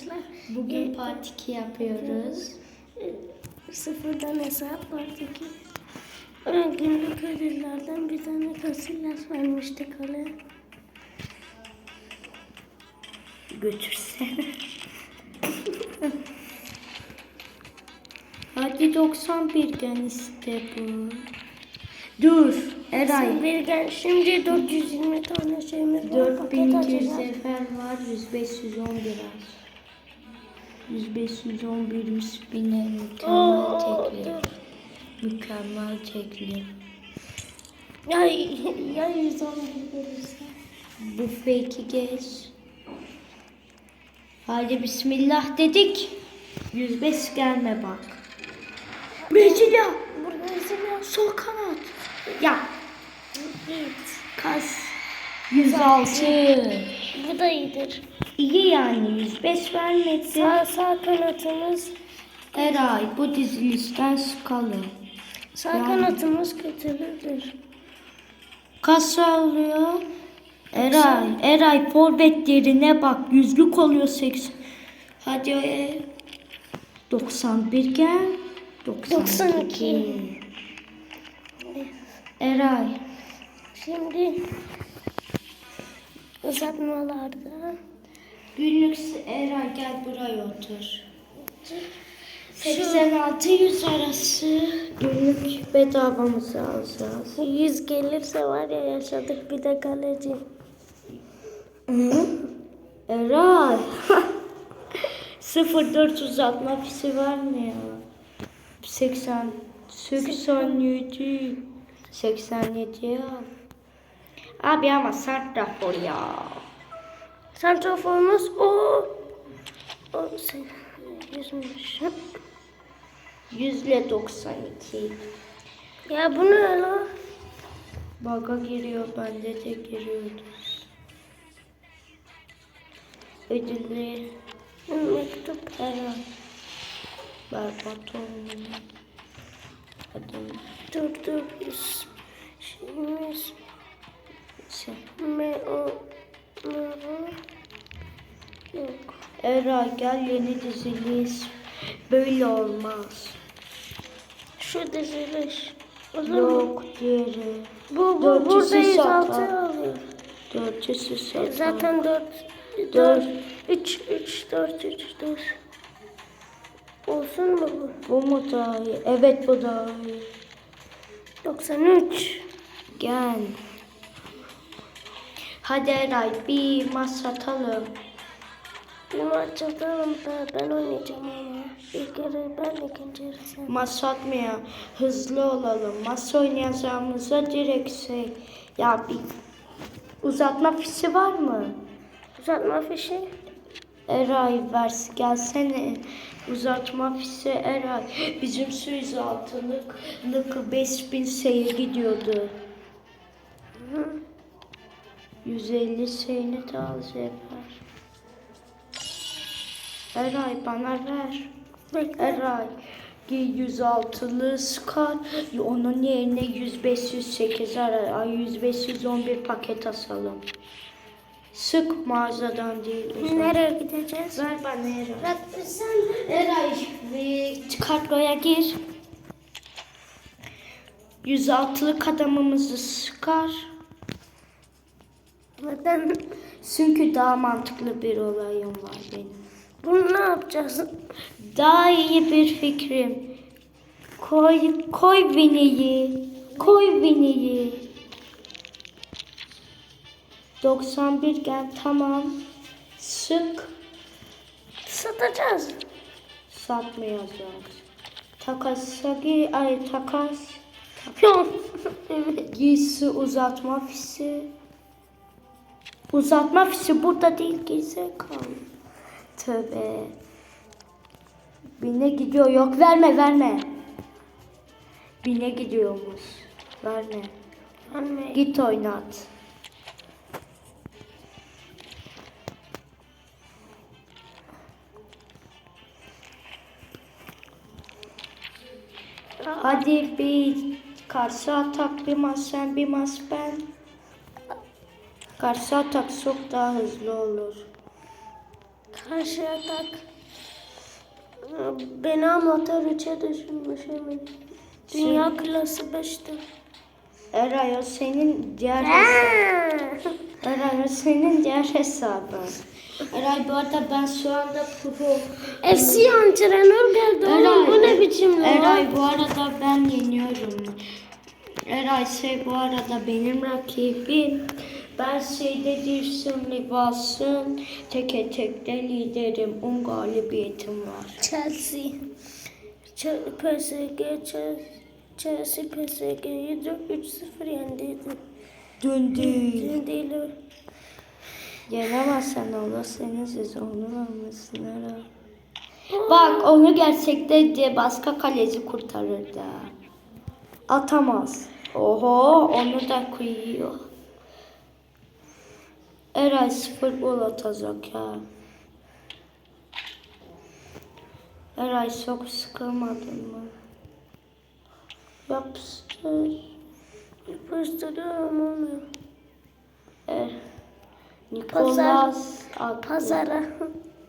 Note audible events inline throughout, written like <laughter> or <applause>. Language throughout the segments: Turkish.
arkadaşlar. Bugün Ee, part 2 yapıyoruz. Sıfırdan hesap ki. e, Günlük ödüllerden bir tane kasillas vermiştik öyle. Götürsene. <laughs> Hadi 91 gen iste bu. Dur Eray. Bir gel şimdi 420 tane şeyimiz var. Paket 4200 açacağız. sefer var 100 511 az. 100 511 100 bine mükemmel Oo, tekli. dur. Mükemmel tekli. Ya, ya 111 gelirse. Bu fake'i geç. Hadi bismillah dedik. 105 gelme bak. Brezilya. Yok. Sol kanat. Ya Git. kas. 106. Bu da iyidir. İyi yani 105 vermedi. Sağ, sağ kanatımız Eray bu dizilişten sıkalım. Sağ Yani- kanatımız kötülüdür. Kaç sağlıyor? Eray, Eray forvetlerine bak. Yüzlük oluyor 80. Hadi e, 91 gel. 92. 92. Eray. Şimdi uzatmalarda Günlük Eray gel buraya otur. 86-100 arası günlük bedavamızı alacağız. 100 gelirse var ya yaşadık bir de kaleci. Eray. 04 uzatma pisi var mı ya? 80 87 87 ya. Abi ama sert rapor ya. Santraforumuz o. O. Yüzmüş. 100 ile 92. Ya bu ne la? Baga giriyor bende de giriyordu. Ödülleri Mektup. Eray. Berbat olmuyor. Hadi. Dur dur. Biz- Şeyimiz. Sen. Eray gel yeni diziliyiz. Böyle olmaz. Şu diziliş. Yok diğeri. Bu, bu Dörtçüsü burada 106 sakla. alıyor. Dörtçüsü E, satın. Zaten 4 Dört. 4 3 3 4 3 4 Olsun mu bu? Bu mu daha iyi? Evet bu daha iyi. 93 Gel. Hadi Eray bir maç atalım. Bir maç atalım da ben oynayacağım ama. İlk yarı ben ikinci yarı sen. Maç atmaya hızlı olalım. Maç oynayacağımıza direkt şey. Ya bir uzatma fişi var mı? Uzatma fişi. Eray vers gelsene. Uzatma fişi Eray. Bizim su 106'lık lık 5000 seyir gidiyordu. 150 seyini az yapar. Eray bana ver. Bekle. Eray. 106'lı Scar. Onun yerine 100-508 ara. Ay 100-511 paket asalım. Sık mağazadan değil. Nereye gideceğiz? Ver bana Eray. Bak sen Eray ve kadroya gir. 106'lık adamımızı sıkar. neden? Çünkü daha mantıklı bir olayım var benim. Bunu ne yapacağız? Daha iyi bir fikrim. Koy, koy Vini'yi. Koy Vini'yi. 91 gel tamam. Sık. Satacağız. Satmayacağız. Takasa gir. Ay takas. <laughs> Evet. Giysi uzatma fişi. Uzatma fişi burada değil giysi kal. Tövbe. Bine gidiyor yok verme verme. Bine gidiyormuş. Verme. Anne. Git oynat. Hadi bir karşı atak bir mas sen bir mas ben. Karşı atak çok daha hızlı olur. Karşı atak. Beni amatör 3'e düşürmüş emin. Dünya klası 5'te. Eray o senin diğer hesabın. <laughs> Eray o senin diğer hesabın. Eray bu arada ben şu anda pro. FC antrenör geldi oğlum bu ne biçim lan? Eray bu arada ben yeniyorum. Eray şey bu arada benim rakibim. Ben şeyde Dirsun Ligas'ın teke tekte liderim. 10 galibiyetim var. Chelsea. Ch- PSG Chelsea, PSG'yi 3-0 yendiydi. Dün değil o. Yenemezsen Allah senin sezonunu almasın Eray. Bak onu gerçekte diye başka kaleci kurtarırdı. Atamaz. Oho onu da koyuyor. Eray sıfır gol atacak ya. Eray çok sıkılmadın mı? Yapıştır. Yapıştırıyorum olmuyor. Er. Nikolas attı. Pazara.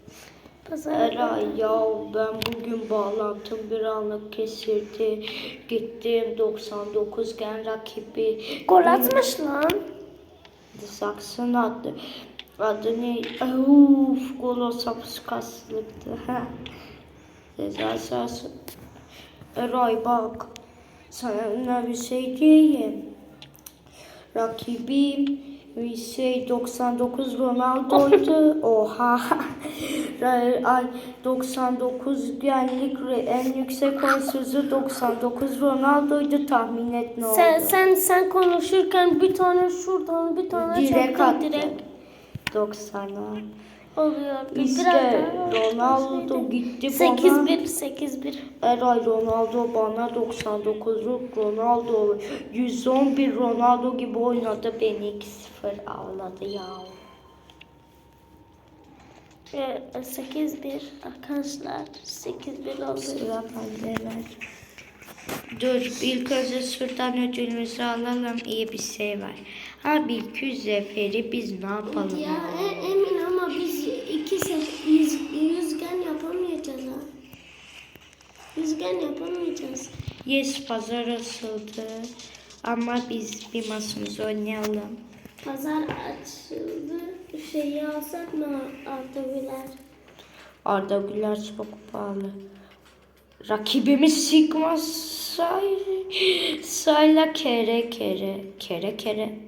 <laughs> Pazara. Eray ya ben bugün bağlantım bir anlık kesildi. Gittim 99 gen rakibi. Gol atmış lan. Sakson attı. Adı ne? Uf, gol olsa puskaslıktı. Eray bak. Sana bir şey diyeyim. Rakibim şey 99 Ronaldo'ydu. <laughs> Oha. <laughs> Ay 99 genlik en yüksek oyuncusu 99 Ronaldo'ydu tahmin et ne oldu? Sen sen sen konuşurken bir tane şuradan bir tane direkt çaktın direkt 90'a. Oluyor. İşte Ronaldo gitti 8-1 8-1. Eray Ronaldo bana 99 Ronaldo 111 Ronaldo gibi oynadı beni 2-0 avladı ya. Ee, 8-1 arkadaşlar 8-1 oldu. Sıra. Dur ilk önce şuradan ödülümüzü alalım iyi bir şey var. Abi 200 zeferi biz ne yapalım? Ya e- Yes pazar açıldı. Ama biz bir masamızı oynayalım. Pazar açıldı. Şeyi alsak mı Ardaviler? Arda Güler çok pahalı. Rakibimiz Sigma Say Sayla kere kere kere kere.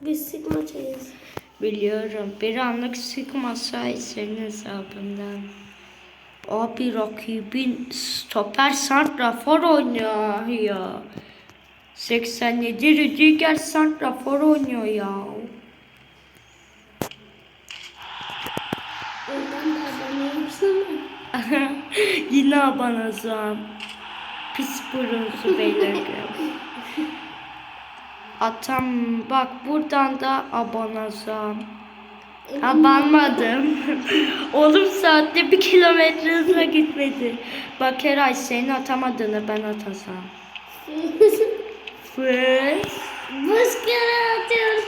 Biz Sigma'çayız. Biliyorum. Bir anlık Sigma Say senin hesabından. Abi rakibin stoper santrafor oynuyor ya. 87 Rüdiger santrafor oynuyor ya. <laughs> Yine abana zam. Pis burunsu belirgin. <laughs> Atam bak buradan da abona zam. Abanmadım. <laughs> Oğlum saatte bir kilometre hızla gitmedi. Bak Eray senin atamadığını ben atasam. <laughs> Fıs. Başka atıyor.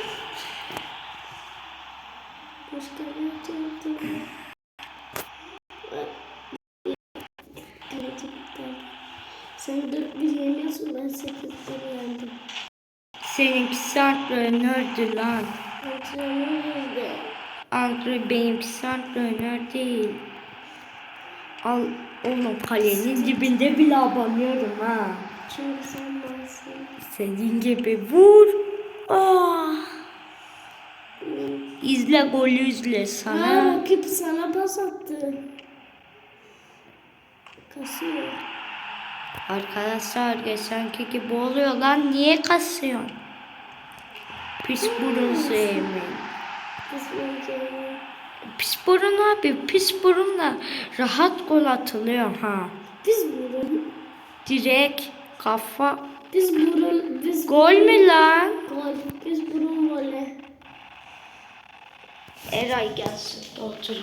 Başka atıyor. Sen 4-1 yeniyorsun ben 8-1 yendim. Seninki antrenördü lan. Antrenör Andre benimkisi antrenör değil. Al oğlum kalenin dibinde bile abanıyorum ha. Çünkü sen varsın. Senin gibi vur. Ah. İzle golü izle Ha, sana. rakip sana pas attı. Kasıyor. Arkadaşlar geçenki gibi oluyor lan. Niye kasıyorsun? Pis burun sevmeyin. Pis burun abi. Pis burunla rahat gol atılıyor ha. Biz burun. Direkt kafa. Biz burun. Biz Gol mü lan? Gol. Biz burun voley. Eray gelsin otur.